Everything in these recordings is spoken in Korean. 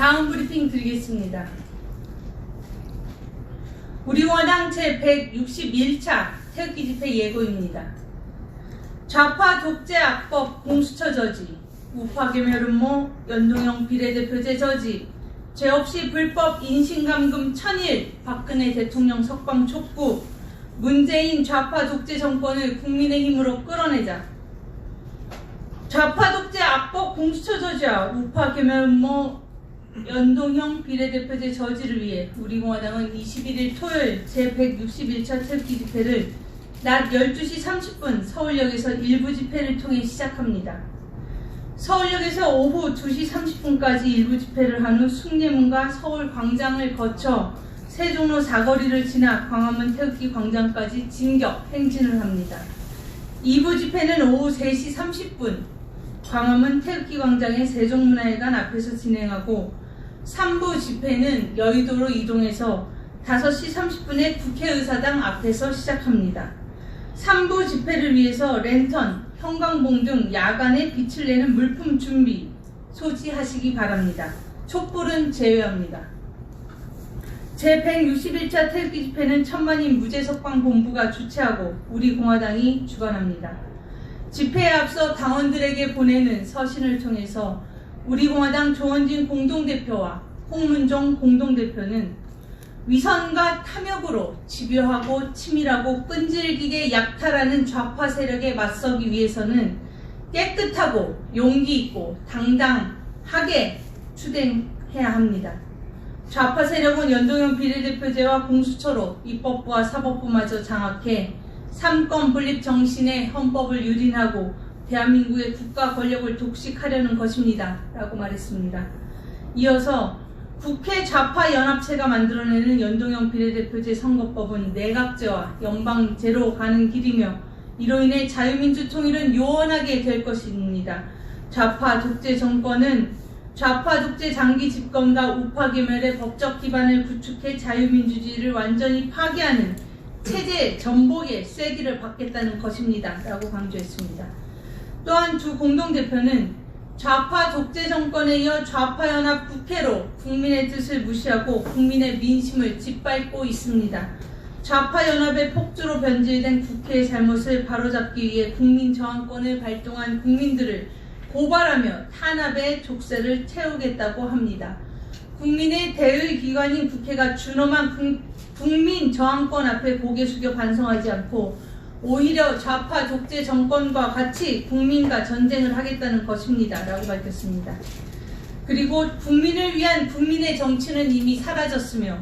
다음 브리핑 드리겠습니다. 우리 원당 제161차 태극기 집회 예고입니다. 좌파 독재 악법 공수처 저지, 우파 개멸 음모, 연동형 비례대표제 저지, 죄 없이 불법 인신감금 천일, 박근혜 대통령 석방 촉구, 문재인 좌파 독재 정권을 국민의 힘으로 끌어내자. 좌파 독재 악법 공수처 저지와 우파 개멸 음모, 연동형 비례대표제 저지를 위해 우리공화당은 21일 토요일 제161차 태극기 집회를 낮 12시 30분 서울역에서 일부 집회를 통해 시작합니다. 서울역에서 오후 2시 30분까지 일부 집회를 한 후 숭례문과 서울광장을 거쳐 세종로 사거리를 지나 광화문 태극기 광장까지 진격 행진을 합니다. 2부 집회는 오후 3시 30분 광화문 태극기 광장의 세종문화회관 앞에서 진행하고 3부 집회는 여의도로 이동해서 5시 30분에 국회의사당 앞에서 시작합니다. 3부 집회를 위해서 랜턴, 형광봉 등 야간에 빛을 내는 물품 준비, 소지하시기 바랍니다. 촛불은 제외합니다. 제161차 태극기 집회는 천만인 무죄석방 본부가 주최하고 우리 공화당이 주관합니다. 집회에 앞서 당원들에게 보내는 서신을 통해서 우리 공화당 조원진 공동대표와 홍문종 공동대표는 위선과 탐욕으로 집요하고 치밀하고 끈질기게 약탈하는 좌파 세력에 맞서기 위해서는 깨끗하고 용기 있고 당당하게 추대해야 합니다. 좌파 세력은 연동형 비례대표제와 공수처로 입법부와 사법부마저 장악해 삼권 분립 정신의 헌법을 유린하고 대한민국의 국가 권력을 독식하려는 것입니다. 라고 말했습니다. 이어서 국회 좌파 연합체가 만들어내는 연동형 비례대표제 선거법은 내각제와 연방제로 가는 길이며 이로 인해 자유민주 통일은 요원하게 될 것입니다. 좌파 독재 정권은 좌파 독재 장기 집권과 우파 개멸의 법적 기반을 구축해 자유민주주의를 완전히 파괴하는 체제 전복의 쐐기를 받겠다는 것입니다. 라고 강조했습니다. 또한 두 공동대표는 좌파 독재 정권에 이어 좌파 연합 국회로 국민의 뜻을 무시하고 국민의 민심을 짓밟고 있습니다. 좌파 연합의 폭주로 변질된 국회의 잘못을 바로잡기 위해 국민 저항권을 발동한 국민들을 고발하며 탄압의 족쇄를 채우겠다고 합니다. 국민의 대의 기관인 국회가 준엄한 국민 저항권 앞에 고개 숙여 반성하지 않고 오히려 좌파 독재 정권과 같이 국민과 전쟁을 하겠다는 것입니다. 라고 밝혔습니다. 그리고 국민을 위한 국민의 정치는 이미 사라졌으며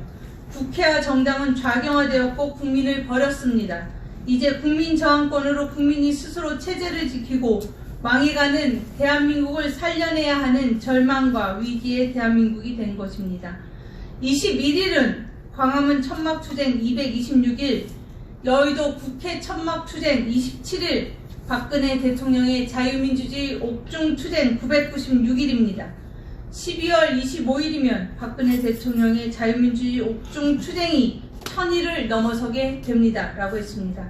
국회와 정당은 좌경화되었고 국민을 버렸습니다. 이제 국민 저항권으로 국민이 스스로 체제를 지키고 망해가는 대한민국을 살려내야 하는 절망과 위기의 대한민국이 된 것입니다. 21일은 광화문 천막투쟁 226일, 여의도 국회 천막 투쟁 27일, 박근혜 대통령의 자유민주주의 옥중 투쟁 996일입니다. 12월 25일이면 박근혜 대통령의 자유민주주의 옥중 투쟁이 천일을 넘어서게 됩니다. 라고 했습니다.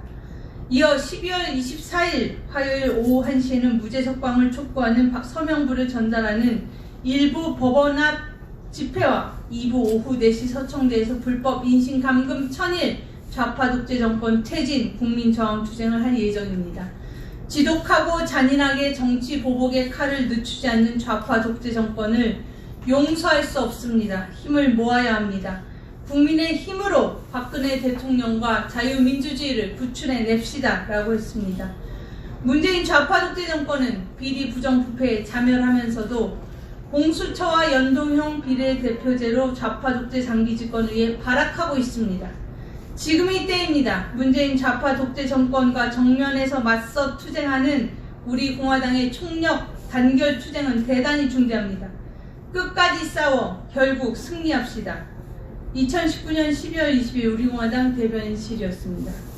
이어 12월 24일 화요일 오후 1시에는 무죄석방을 촉구하는 서명부를 전달하는 일부 법원 앞 집회와 2부 오후 4시 서청대에서 불법 인신감금 천일 좌파 독재 정권 퇴진 국민 저항 투쟁을 할 예정입니다. 지독하고 잔인하게 정치 보복의 칼을 늦추지 않는 좌파 독재 정권을 용서할 수 없습니다. 힘을 모아야 합니다. 국민의 힘으로 박근혜 대통령과 자유민주주의를 구출해 냅시다 라고 했습니다. 문재인 좌파 독재 정권은 비리 부정부패에 자멸하면서도 공수처와 연동형 비례대표제로 좌파 독재 장기 집권을 위해 발악하고 있습니다. 지금이 때입니다. 문재인 좌파 독재 정권과 정면에서 맞서 투쟁하는 우리 공화당의 총력 단결 투쟁은 대단히 중대합니다. 끝까지 싸워 결국 승리합시다. 2019년 12월 20일 우리 공화당 대변인실이었습니다.